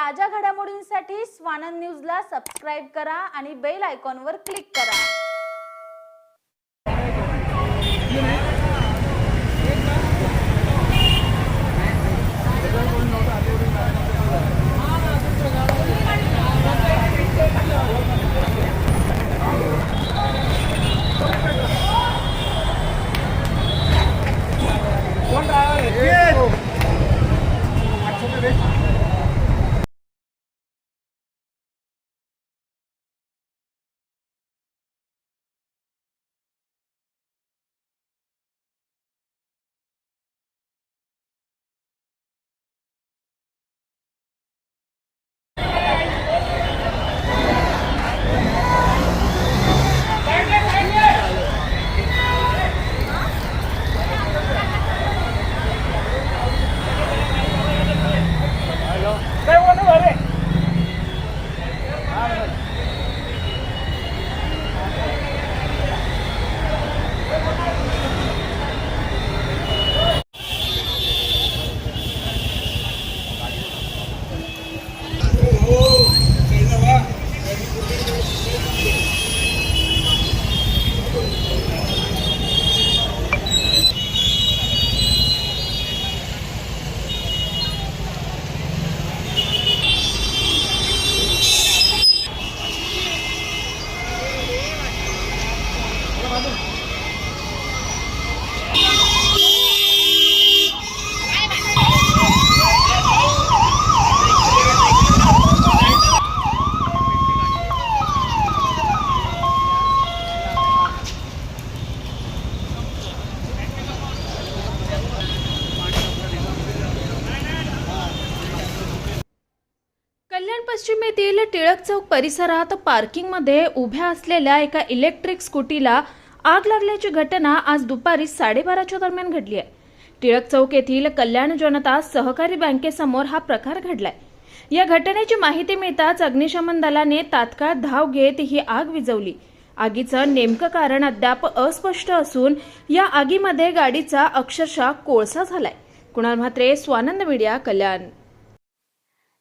ताज्या घडामोडींसाठी स्वानंद न्यूजला सबस्क्राईब करा आणि बेल आयकॉनवर क्लिक करा. कल्याण पश्चिम येथील टिळक चौक परिसरात पार्किंगमध्ये उभ्या असलेल्या एका इलेक्ट्रिक स्कूटीला आग लागल्याची घटना आज दुपारी साडेबाराच्या दरम्यान घडली आहे. टिळक चौक येथील कल्याण जनता सहकारी बँकेसमोर हा प्रकार घडलाय. या घटनेची माहिती मिळताच अग्निशमन दलाने तात्काळ धाव घेत ही आग विझवली. आगीचं नेमकं कारण अद्याप अस्पष्ट असून या आगीमध्ये गाडीचा अक्षरशः कोळसा झालाय. कुणाल म्हात्रे स्वानंद मीडिया कल्याण.